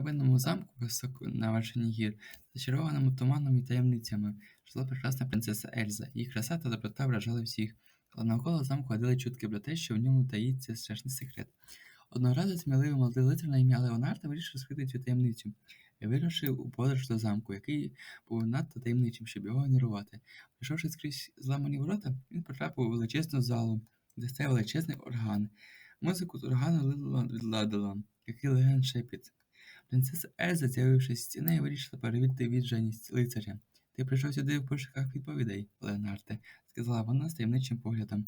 старовинному замку високо на вершині гір, зачарованому туманом і таємницями, жила прекрасна принцеса Ельза. Її краса та доброта вражали всіх, але навколо замку ходили чутки про те, що в ньому таїться страшний секрет. Одного разу сміливий молодий лицар на ім'я Леонардо вирішив розкрити цю таємницю і вирушив у подорож до замку, який був надто таємничим, щоб його ігнорувати. Пройшовши скрізь зламані ворота, він потрапив у величезну залу, де стояв величезний орган. Музику з органу лило відладило, який леген шепіт. Принцеса Ельза, з'явившись з стіни, вирішила перевірити відженість лицаря. Ти прийшов сюди в пошуках відповідей, Леонарде, сказала вона з таємничим поглядом.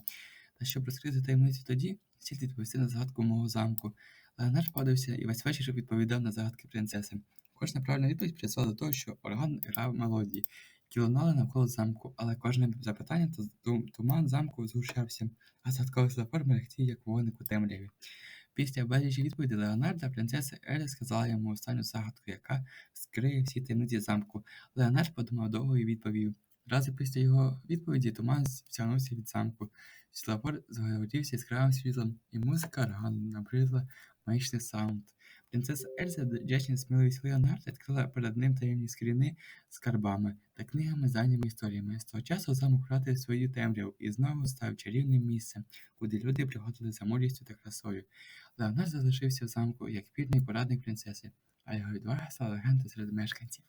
Та щоб розкрити таємницю тоді, слід відповісти на загадку мого замку. Леонард падався і весь вечір відповідав на загадки принцеси. Кожна правильна відповідь призвела до того, що орган грав мелодії, які лунали навколо замку, але кожне запитання та туман замку згущався, а загадковий запор мерехтів, як вогник у темряві. Після безлічі відповіді Леонарда принцеса Еля сказала йому останню загадку, яка скриє всі таємниці замку. Леонард подумав довго і відповів. Разу після його відповіді туман втягнувся від замку. Світлопор загорівся яскравим світлом, і музика органу набридла магічний саунд. Принцеса Ельза, вдячна сміливість Леонард, відкрила перед ним таємні скріни з скарбами та книгами з давніми історіями. З того часу замок втратив свою темряву і знову став чарівним місцем, куди люди приходили за мудрістю та красою. Леонард залишився в замку як вірний порадник принцеси, а його відвага стала легендою серед мешканців.